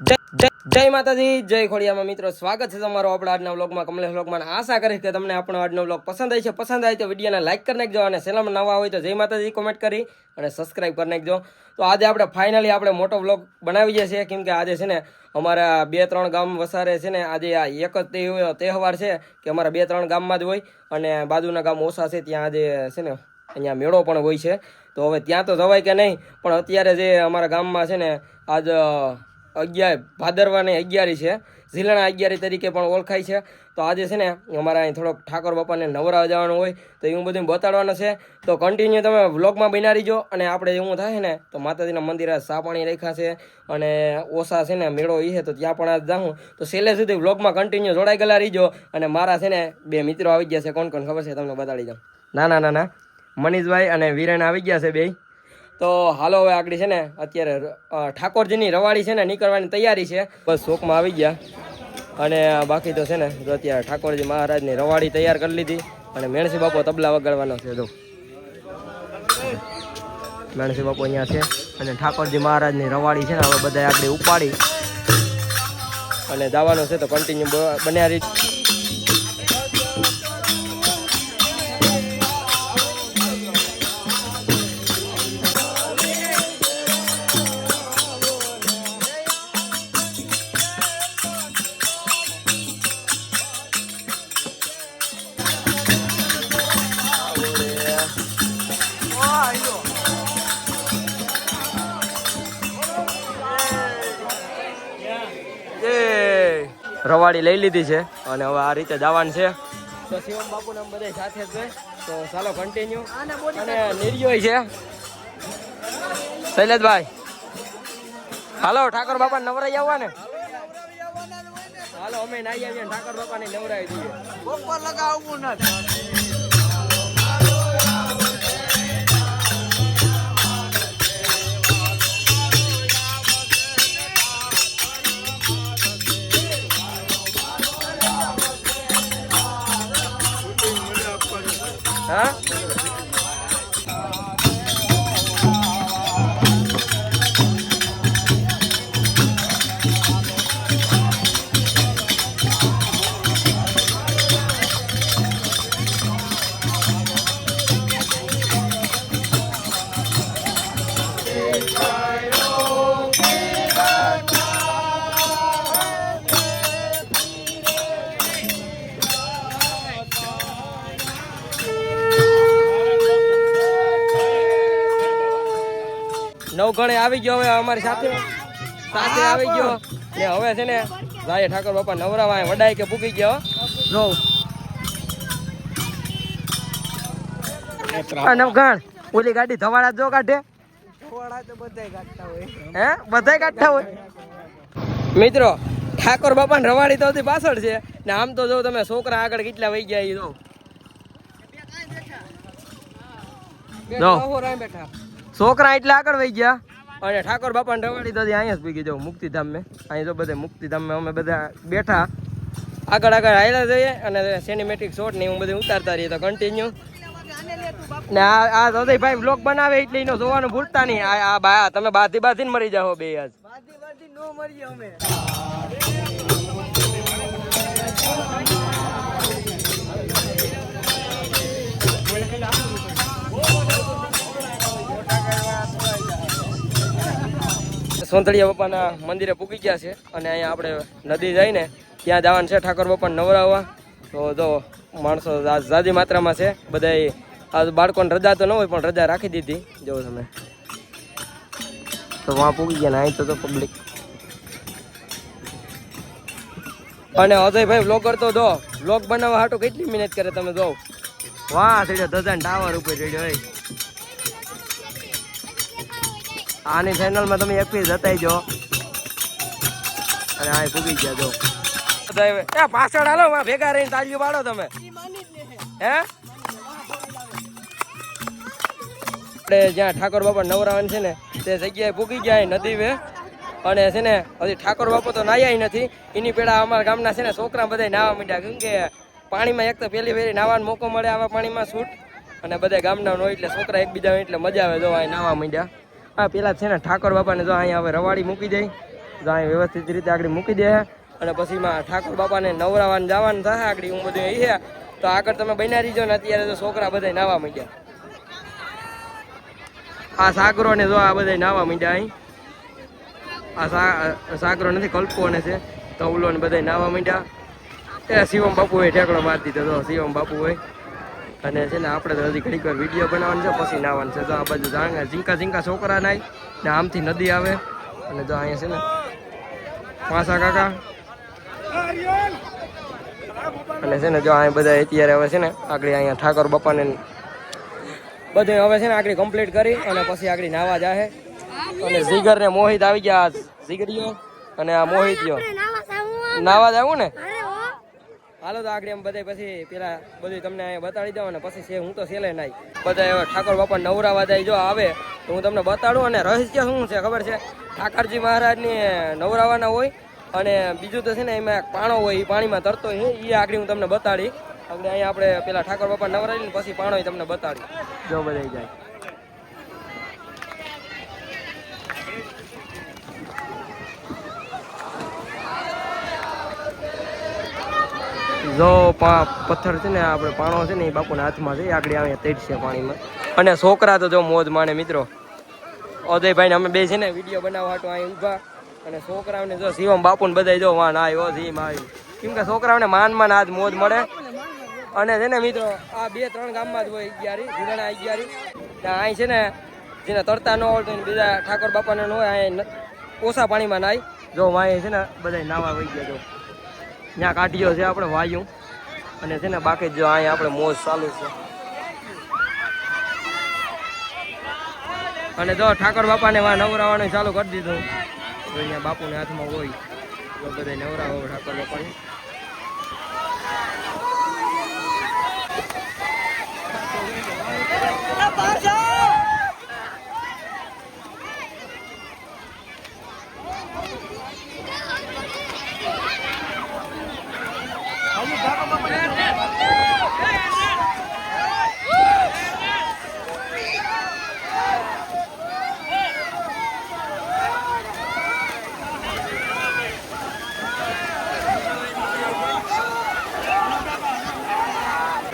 જય માતાજી, જય ખોડિયામાં મિત્રો. સ્વાગત છે તમારો આપણા આજના વ્લોગમાં. કમલેશ વ્લોગમાં આશા કરીશ કે તમને આપણો આજનો વ્લોગ પસંદ આવી છે. પસંદ આવી તો વિડીયોને લાઇક કરી નાખજો અને ચેનલમાં નવા હોય તો જય માતાજી કોમેન્ટ કરી અને સબસ્ક્રાઈબ કરી નાખજો. તો આજે આપણે ફાઇનલી આપણે મોટો વ્લોગ બનાવીએ છીએ. કેમ કે આજે છે ને અમારા બે ત્રણ ગામ વસારે છે ને આજે આ એક જ તહેવાર છે કે અમારા બે ત્રણ ગામમાં જ હોય અને બાજુના ગામ ઓછા છે, ત્યાં આજે છે ને અહીંયા મેળો પણ હોય છે. તો હવે ત્યાં તો જવાય કે નહીં? પણ અત્યારે જે અમારા ગામમાં છે ને આજ અગિયાર, ભાદરવાની અગિયારી છે. ઝીલણા અગિયારી તરીકે પણ ઓળખાય છે. તો આજે છે ને, અમારા અહીં થોડોક ઠાકોર બાપાને નવરા જવાનું હોય, તો એવું બધું બતાડવાનું છે. તો કન્ટિન્યુ તમે વ્લોગમાં બના રહીજો અને આપણે એવું થાય ને, તો માતાજીના મંદિરે સાપાણી રાખ્યા છે, અને ઓછા છે ને મેળો એ છે, તો ત્યાં પણ આજ જાઉં તો છેલ્લે સુધી વ્લોગમાં કન્ટિન્યુ જોડાઈ ગયેલા રહીજો, અને મારા છે ને બે મિત્રો આવી ગયા છે. કોણ કોણ ખબર છે? તમને બતાડી દઉં. ના ના ના ના મનીષભાઈ અને વિરેન આવી ગયા છે બે. તો હાલો હવે આગળ છે ને, અત્યારે ઠાકોરજીની રવાડી છે ને, નીકળવાની તૈયારી છે. બસ શોકમાં આવી ગયા. અને બાકી તો છે ને અત્યારે ઠાકોરજી મહારાજની રવાડી તૈયાર કરી લીધી. અને મેણસી બાપો તબલા વગાડવાનો છે, જો. મેણસી બાપો અહીંયા છે. અને ઠાકોરજી મહારાજની રવાડી છે ને, હવે બધા આપણે ઉપાડી. અને જવાનું છે તો કન્ટિન્યુ બન્યા રીત રવાડી લઈ લીધી છે અને હવે આ રીતે જવાનું છે. તો શિવમ બાપુ ને બધા સાથે જ છે તો ચાલો કન્ટિન્યુ અને નિર્યોય છે. શૈલેષભાઈ. હાલો ઠાકોર બાપા નવરાઈ આવવા ને હાલો અમે નાઈ આવીએ ઠાકોર બાપા ને નવરાઈ દઈએ. બપોર લગાવવું નથી. નવગણે આવી ગયો હવે અમારી સાથે. સાથે આવી ગયો. ને હવે છે ને જાય ઠાકોર બાપા નવરાવા અહીં વડાઈ કે પૂકી ગયો. જો. આ ઓલી ગાડી ધવાડા જો કાઢે? થોડા તો બધાય કાઢતા હોય. હે? બધાય કાઢતા હોય? મિત્રો ઠાકોર બાપા ને રવાડી તો પાછળ છે. ને આમ તો જો તમે છોકરા આગળ કેટલા વહી ગયા ઈ જો. જો. બેઠા. છોકરા એટલા આગળ વહી ગયા. અને ઠાકોર બાપા ને રવાડી તો અહીંયા જ ભૂગી જાઉં મુક્તિધામ મેં. અહીં જો બધે મુક્તિધામ મેં અમે બધા બેઠા. આગળ આગળ હાલ્યા જઈએ અને સિનેમેટિક શોટ ને હું બધું ઉતારતા રહીએ તો કન્ટિન્યુ ને આ આ હૃદયભાઈ બ્લોગ બનાવે એટલે એનો જોવાનું ભૂલતા નહીં. આ આ બા તમે બાથી બાથી મરી જાઓ બે આજ. નો મરીએ અમે. સોંતળિયા બાપાના મંદિરે પૂકી ગયા છે અને અહીંયા આપણે નદી જઈને ત્યાં જવાનું છે. ઠાકોર બાપાને નવરાવવા. તો જો માણસો ઝાઝી માત્રામાં છે. બધા આ બાળકોને રજા તો ન હોય, પણ રજા રાખી દીધી. જો તમે. તો વાં પૂકી ગયા ને અહીં તો પબ્લિક અને અજયભાઈ બ્લોગર તો જો વ્લોગ બનાવવા હાટું કેટલી મહેનત કરે તમે જો. વાહ ચડ્યો ધજાન ટાવર ઉપર રેડ્યો હોય. આની ચેનલમાં તમે એક પીસ જતાઈ જો અને આ ભૂગી ગયા, જો. એ પાછળ હાલો ભેગા રહીને તાળીઓ પાડો તમે. હે? આપણે જ્યાં ઠાકોર બાપા નવરાવન છે ને, તે જગ્યાએ ભૂગી ગયા નદી વે. અને છે ને, હજી ઠાકોર બાપા તો નાહ્યા નથી. એની પેલા અમારા ગામના છે ને, છોકરા બધા નાહવા માંડ્યા. કેમ કે પાણીમાં એક તો પહેલી ફેરી નાહવાનો મોકો મળે આવા પાણીમાં છૂટ અને બધા ગામના હોય એટલે છોકરા એકબીજા હોય એટલે મજા આવે, જો અહીં નાહવા માંડ્યા. હા પેલા છે ને ઠાકોર બાપાને જો અહીંયા હવે રવાડી મૂકી દઈ જો અહીં વ્યવસ્થિત રીતે આગળ મૂકી દે. અને પછી માં ઠાકોર બાપાને નવરાવાને જવાનું થાય, આગળ હું બધું છે. તો આગળ તમે બન્યા રહીજો ને અત્યારે તો છોકરા બધા નાવા માંડ્યા. આ સાગરો ને જો આ બધા નાવા માંડ્યા અહીં. આ સાગરો નથી કલ્પો ને છે. તવલો ને બધા નાવા માંડ્યા. એ શિવમ બાપુ હોય ઠેકડો મારી દીધો શિવમ બાપુ હોય. અને છે ને આપણે તો હજી ઘડીક વાર વીડિયો બનાવવાનો છે પછી નાવાનું છે. તો આ બાજુ જાણે ઝીંકા ઝીંકા છોકરા નાય ને આમથી નદી આવે. અને જો અહીંયા છે ને પાસા કાકા. અને છે ને જો અહીંયા બધા અત્યારે હવે છે ને આગળ અહીંયા ઠાકોર બાપાને બધું હવે છે ને આગળ કમ્પ્લીટ કરી અને પછી આગળ નાવા જાહે. અને જીગર ને મોહિત આવી ગયા. જીગરીઓ અને આ મોહિતયો નાવા જાવું ને? હાલો તો આગળ એમ બધા પછી પેલા બધું તમને અહીંયા બતાડી દઉં અને પછી છે હું તો સેલે નાઈ બધા એવા ઠાકોર બાપા નવરાવા જાય જો આવે, તો હું તમને બતાડું અને રહસ્ય શું છે ખબર છે? ઠાકરજી મહારાજની નવરાવાના હોય અને બીજું તો છે ને એમાં પાણો હોય એ પાણીમાં તરતો હોય એ આગળ હું તમને બતાડી. આપણે અહીંયા આપણે પેલા ઠાકોર બાપા નવરાવી ને પછી પાણો તમને બતાડી. જો બધા જાય. જો પથ્થર છે ને, આપણે પાણો છે ને, એ બાપુના હાથમાં છે આગળ અહીંયા તેડશે પાણીમાં. અને છોકરા તો જો મોજ માણે મિત્રો. અજયભાઈને અમે બે છે ને, વીડિયો બનાવવા તો અહીં ઊભા. અને છોકરાઓને જો શિવમ બાપુ ને બધા જો વાન આવ્યો જીમ આવ્યું કેમ કે છોકરાઓને માન માન આજ મોજ મળે. અને છે ને મિત્રો, આ બે ત્રણ ગામમાં જ હોય અગિયારી ધીરાણા અગિયારી. ત્યાં અહીં છે ને, જેને તરતા ન આવડતું બીજા ઠાકોર બાપાને ન હોય, અહીં ઓછા પાણીમાં નાય. જો વાંય છે ને બધા નાવા વહી ગયા જો. ત્યાં કાઢ્યો છે આપણે વાયું. અને છે ને બાકી જો અહીંયા આપણે મોજ ચાલુ છે. અને જો ઠાકોર બાપાને વા નવરાવાનું ચાલુ કરી દીધું. તો અહીંયા બાપુને હાથમાં હોય તો બધા નવરાવો ઠાકોર બાપાને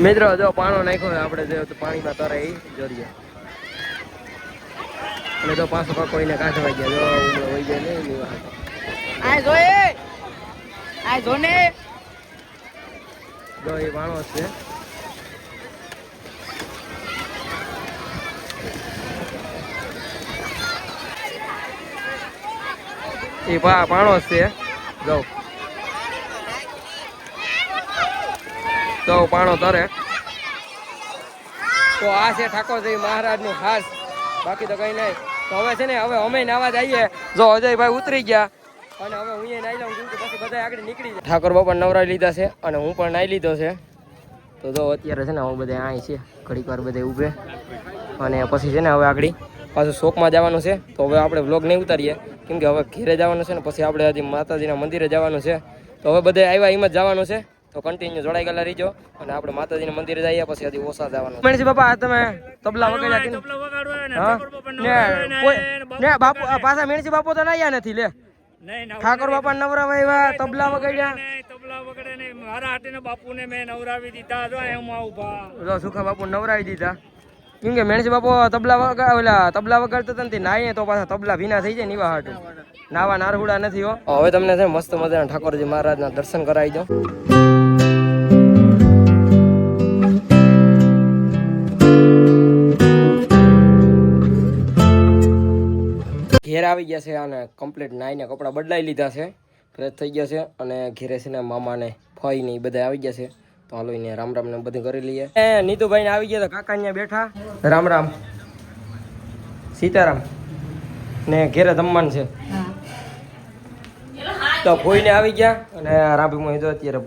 મિત્રો જો પાણો નાખ્યો હોય આપણે જો પાણીમાં તરે એ જોરીએ અને તો પાછો પાકો એને કાંઠે કાઢવા ગયા જો ઉમરો વહી જાય ને એની વાત. આ જોઈ આ જો ને! જો એ પાણો છે. એ પા પાણો છે. જો. તો પાણો તરે તો આ છે ઠાકોરજી મહારાજનું ખાસ બાકી તો કઈ નહીં તો હવે છે ને, હવે અમે નાવા જઈએ જો અજયભાઈ ઉતરી ગયા. અને હવે હું નાઈ લઉં કેમ પછી બધા આગળ નીકળી જાય. ઠાકોર બાપા નવરાવી લીધા છે અને હું પણ નાઈ લીધો છે. તો જો અત્યારે છે ને, હું બધા અહીં છે. ઘડીક વાર બધે ઊભે. અને પછી છે ને, હવે આગળ પાછું શોકમાં જવાનું છે. તો હવે આપણે વ્લોગ નહીં ઉતારીએ. કેમ કે હવે ઘેરે જવાનું છે ને, પછી આપણે હજી માતાજીના મંદિરે જવાનું છે. તો હવે બધા આવ્યા એમ જ જવાનું છે. તો કન્ટિન્યુ જોડાઈ ગયેલા રહીજો અને આપણે માતાજીના મંદિરે જઈએ પછી હજી ઓછા જવાનું. મણસી બાપા આ તમે તબલા વગાડ્યા કે હા? ને બાપુ પાછા મેણજી બાપુ તો નાયા નથી લે. ઠાકોર બાપા નવરા આવ્યા તબલા વગાડ્યા. તબલા વગાડે ને મારા હાથે બાપુ ને નવરાવી દીધા જો એમાં ઊભા. જો સુખા બાપુ નવરાવી દીધા. કેમ કે મેણજી બાપુ તબલા વગા ઓલા તબલા વગાડતા હતા ને નાઈએ તો પાછા તબલા ભીના થઈ જાય ને એવા હાટું. નાવા નારહુડા નથી હો. હવે તમને છે મસ્ત મજાના ઠાકોરજી મહારાજના દર્શન કરાવી દો ઘેર આવી ગયા છે અને કમ્પ્લીટ નાઈને કપડાં બદલાઈ લીધા છે. ફ્રેશ થઈ ગયા છે અને ઘેરે છે ને મામાને ફઈ ને એ બધા આવી ગયા છે. તો હાલો એને રામ રામ ને બધું કરી લઈએ. એ નીતુભાઈ ને આવી ગયા તો કાકા અહીંયા બેઠા. રામ રામ. સીતારામ ને ઘેરે જમવાનું છે. તો ફોઈને આવી ગયા અને રાભીમાં જો અત્યારે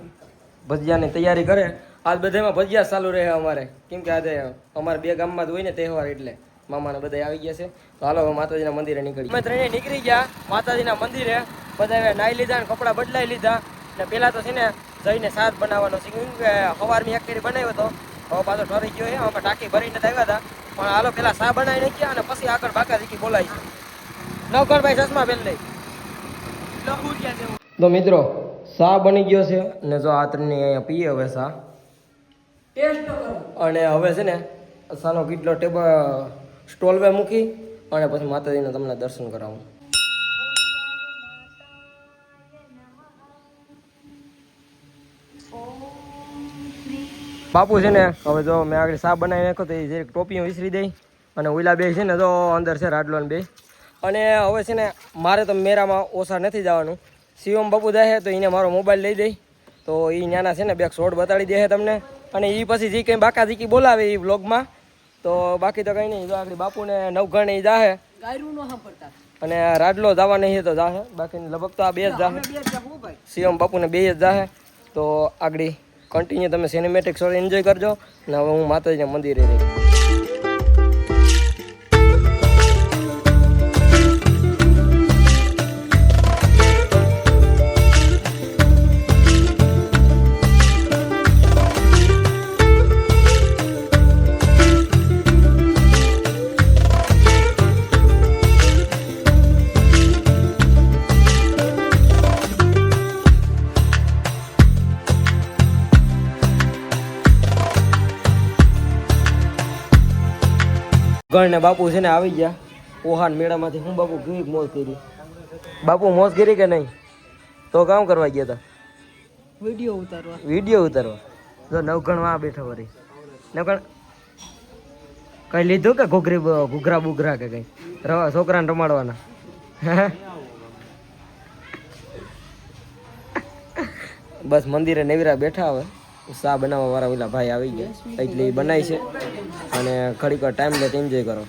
ભજીયાની તૈયારી કરે. આજ બધામાં ભજીયા ચાલુ રહે અમારે. કેમ કે આજે અમારે બે ગામમાં જ હોય ને તહેવાર એટલે. મામાને બધા આવી ગયા છે. તો હાલો હવે માતાજીના મંદિરે નીકળી અમે ત્રણે નીકળી ગયા. માતાજીના મંદિરે બધા નાહી નાઈ લીધા ને કપડાં બદલાઈ લીધા. ને પેલા તો છે ને જઈને સાત બનાવવાનો કે સવારમાં એક કરી બનાવ્યો હતો હવે પાછો ઠરી ગયો છે. અમે ટાંકી ભરીને આવ્યા હતા. પણ હાલો પેલા સા બનાવી નાખ્યા અને પછી આગળ બાકા દીકી બોલાય છે. નવકરભાઈ ચશ્મા પહેરી લઈ તો મિત્રો સા બની ગયો છે ને જો આ ત્રણની અહીંયા પીએ હવે સા. અને હવે છે ને સાનો કેટલો ટેબલ સ્ટોલ પે મૂકી અને પછી માતાજીને તમને દર્શન કરાવું. બાપુ છે ને, હવે જો મેં આગળ સાપ બનાવી નાખ્યો તો એ જે ટોપી વિસરી દઈ અને ઓઈલા બે છે ને તો અંદર છે રાડલો બે. અને હવે છે ને, મારે તો મેરામાં ઓછા નથી જવાનું. શિવમ બાપુ જાય તો એને મારો મોબાઈલ લઈ દઈ. તો એ નાના છે ને, બે શોર્ટ બતાડી દે તમને. અને એ પછી જે કંઈ બાકા જીકી બોલાવે એ વ્લોગમાં. તો બાકી તો કંઈ નહીં જો આગળ બાપુને નવઘણ જાહે. અને રાડલો જવા નહીં તો જાહે. બાકી લગભગ તો આ બે જ જાહે. શિવમ બાપુને બે જ જાહે. તો આગળ કન્ટિન્યુ તમે સિનેમેટિક સ્ટોરી એન્જોય કરજો. ને હવે હું માતાજીના મંદિરે રહી. ગણ ને બાપુ છે ને આવી ગયા. ઓહાન મેળામાંથી હું બાપુ કેવી મોજ કરી. બાપુ મોજ કરી કે નહીં? તો કામ કરવા ગયા હતા વીડિયો ઉતારવા. વીડિયો ઉતારવા? જો નવગણમાં બેઠા વળી. નવગણ કઈ લીધું કે ઘોઘરી ઘૂઘરા બુઘરા કે કઈ? રવા છોકરાને રમાડવાના. બસ મંદિરે નેવરા બેઠા હવે. સા બનાવવા વાળા ઓલા ભાઈ આવી ગયા. એટલે એ બનાવી છે. અને ઘડીક ટાઈમ લેટ એન્જોય કરો.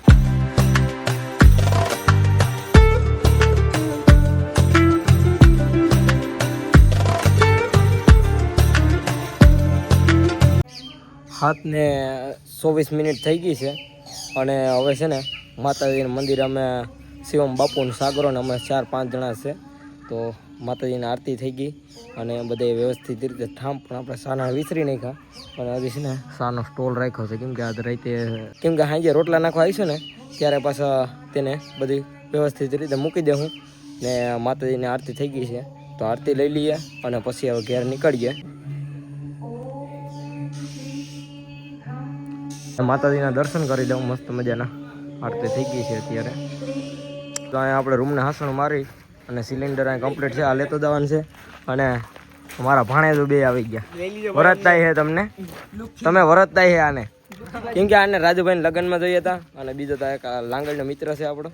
હાથને ચોવીસ મિનિટ થઈ ગઈ છે અને હવે છે ને માતાજીના મંદિર અમે શિવમ બાપુ સાગરોને અમે ચાર પાંચ જણા છે. તો માતાજીની આરતી થઈ ગઈ અને બધે વ્યવસ્થિત રીતે ઠામ પણ આપણે સાના વિસરી નાખ્યા. પણ હજી છે ને સાનો સ્ટોલ રાખ્યો છે. કેમ કે આજ રાતે, કેમ કે સાંજે રોટલા નાખવા આવીશું ને, ત્યારે પાછા તેને બધી વ્યવસ્થિત રીતે મૂકી દઉં ને માતાજીની આરતી થઈ ગઈ છે. તો આરતી લઈ લઈએ અને પછી હવે ઘેર નીકળીએ. માતાજીના દર્શન કરી લઉં, મસ્ત મજાના. આરતી થઈ ગઈ છે અત્યારે. તો અહીંયા આપણે રૂમને હાસણ મારી અને સિલિન્ડર અહીં કમ્પ્લીટ છે. આ લેતો જવાનું છે. અને મારા ભાણેજો બે આવી ગયા. વરતતા છે તમને. તમે વરતતા છે આને. કેમ કે આને રાજુભાઈ લગ્નમાં જોઈએ હતા અને બીજો તો એક લાંગડનો મિત્ર છે આપણો.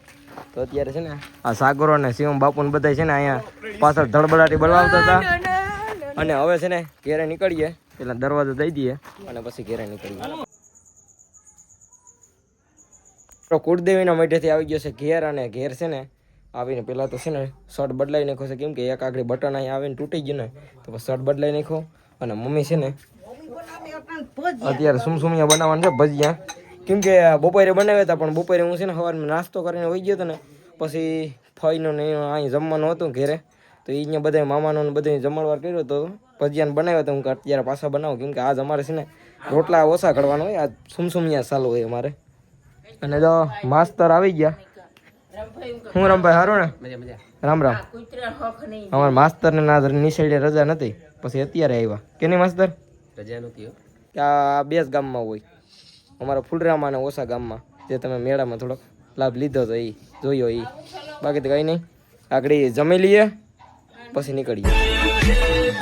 તો અત્યારે છે ને આ સાગરો અને શિવમ બાપુ ને બધા છે ને અહીંયા પાછળ ધડબડાટી બોલાવતા હતા અને હવે છે ને ઘેરે નીકળીએ. એટલે દરવાજો દઈ દઈએ અને પછી ઘેરે નીકળીએ. કુળદેવીના મઢેથી આવી ગયો છે ઘેર અને ઘેર છે ને આવીને પહેલાં તો છે ને શર્ટ બદલાઈ નાખો છે. કેમ કે એક આગળ બટન અહીં આવીને તૂટી ગયું ને, તો શર્ટ બદલાવી નાખો. અને મમ્મી છે ને અત્યારે સુમસુમિયા બનાવવાનું છે ભજીયા. કેમ કે બપોરે બનાવ્યા હતા, પણ બપોરે હું છે ને સવારમાં નાસ્તો કરીને વહી ગયો હતો ને, પછી ફઈનું ને અહીં જમવાનું હતું ઘેરે. તો એ અહીંયા બધા મામાનો ને બધે જમણવાર કર્યો હતો ભજીયાને બનાવ્યો હતો. હું અત્યારે પાછા બનાવું. કેમ કે આજ અમારે છે ને રોટલા ઓછા કરવાના હોય. આજ સુમસુમિયા ચાલુ હોય અમારે. અને જો માસ્તર આવી ગયા. હું રમભાઈ હારું ને? રામ રામ. અમારા માસ્તર ને ના નિશેડે રજા નથી. પછી અત્યારે આવ્યા. કેની માસ્તર? રજા નથી હો. આ બે જ ગામમાં હોય. અમારા ફૂલરામા અને ઓછા ગામમાં. જે તમે મેળામાં થોડોક લાભ લીધો તો એ જોયો એ બાકી તો કંઈ નહીં. આગળ જમી લઈએ પછી નીકળીએ.